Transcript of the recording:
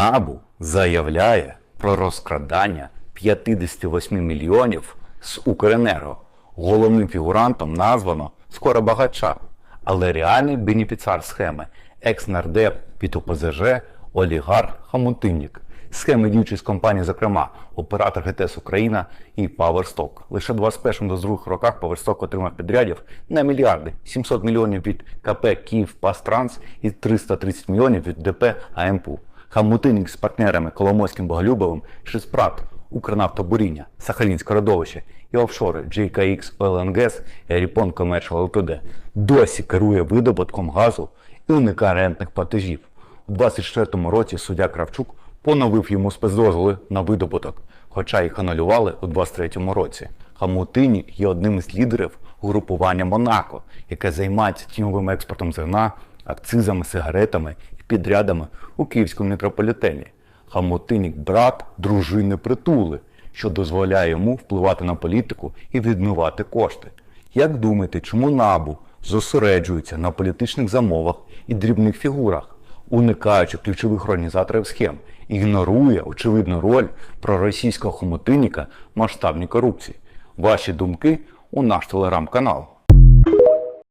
НАБУ заявляє про розкрадання 58 мільйонів з Укренерго. Головним фігурантом названо Скоробагача, але реальний бенефіціар схеми екс-нардеп від ОПЗЖ олігарх Хамутиннік. Схеми діючі компаній, зокрема, оператор ГТС Україна і Powerstock. Лише в 21-22 роках Powerstock отримав підрядів на мільярди 700 мільйонів від КП Київ Пастранс і 330 мільйонів від ДП АМПУ. Хамутинник з партнерами Коломойським Боголюбовим, Шиспрат, Укрнафтобуріння, Сахалінське родовище і офшори JKX Oil Gas і Ріпон Commercial Ltd. досі керує видобутком газу і уникає рентних платежів. У 24-му році суддя Кравчук поновив йому спецдозволи на видобуток, хоча їх анулювали у 23-му році. Хамутині є одним із лідерів угрупування Монако, яке займається тіньовим експортом зерна, акцизами, сигаретами і підрядами у київському метрополітені. Хамутинік брат дружини притули, що дозволяє йому впливати на політику і відмивати кошти. Як думаєте, чому набу зосереджується на політичних замовах і дрібних фігурах, уникаючи ключових організаторів схем, ігнорує очевидну роль проросійського хомутинника в масштабній корупції? Ваші думки у наш телеграм-канал.